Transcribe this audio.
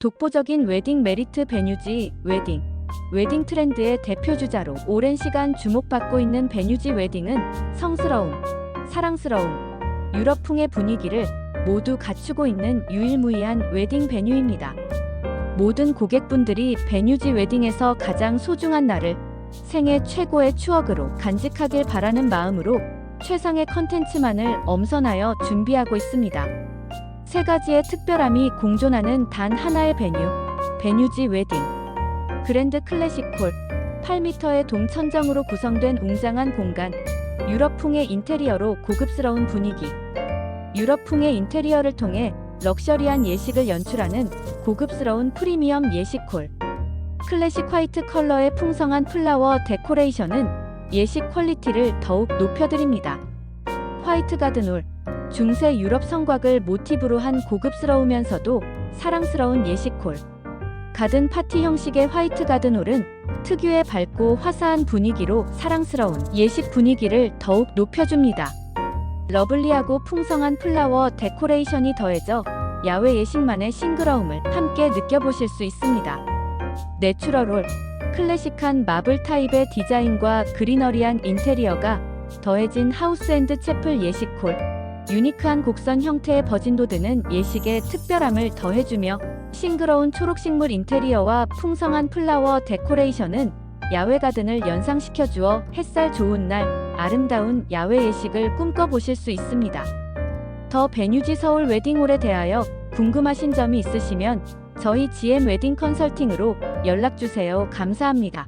독보적인 웨딩 메리트 베뉴지 웨딩. 웨딩 트렌드의 대표 주자로 오랜 시간 주목받고 있는 베뉴지 웨딩은 성스러움, 사랑스러움, 유럽풍의 분위기를 모두 갖추고 있는 유일무이한 웨딩 베뉴입니다. 모든 고객분들이 베뉴지 웨딩에서 가장 소중한 날을 생애 최고의 추억으로 간직하길 바라는 마음으로 최상의 컨텐츠만을 엄선하여 준비하고 있습니다. 세 가지의 특별함이 공존하는 단 하나의 베뉴, 베뉴지 웨딩. 그랜드 클래식 홀, 8m의 동천정으로 구성된 웅장한 공간, 유럽풍의 인테리어로 고급스러운 분위기. 유럽풍의 인테리어를 통해 럭셔리한 예식을 연출하는 고급스러운 프리미엄 예식 홀. 클래식 화이트 컬러의 풍성한 플라워 데코레이션은 예식 퀄리티를 더욱 높여드립니다. 화이트 가든홀, 중세 유럽 성곽을 모티브로 한 고급스러우면서도 사랑스러운 예식홀. 가든 파티 형식의 화이트 가든홀은 특유의 밝고 화사한 분위기로 사랑스러운 예식 분위기를 더욱 높여줍니다. 러블리하고 풍성한 플라워 데코레이션이 더해져 야외 예식만의 싱그러움을 함께 느껴보실 수 있습니다. 내추럴홀, 클래식한 마블 타입의 디자인과 그리너리한 인테리어가 더해진 하우스 앤드 채플 예식홀, 유니크한 곡선 형태의 버진도드는 예식의 특별함을 더해주며 싱그러운 초록식물 인테리어와 풍성한 플라워 데코레이션은 야외 가든을 연상시켜 주어 햇살 좋은 날 아름다운 야외 예식을 꿈꿔보실 수 있습니다. 더 베뉴지 서울 웨딩홀에 대하여 궁금하신 점이 있으시면 저희 GM 웨딩 컨설팅으로 연락 주세요. 감사합니다.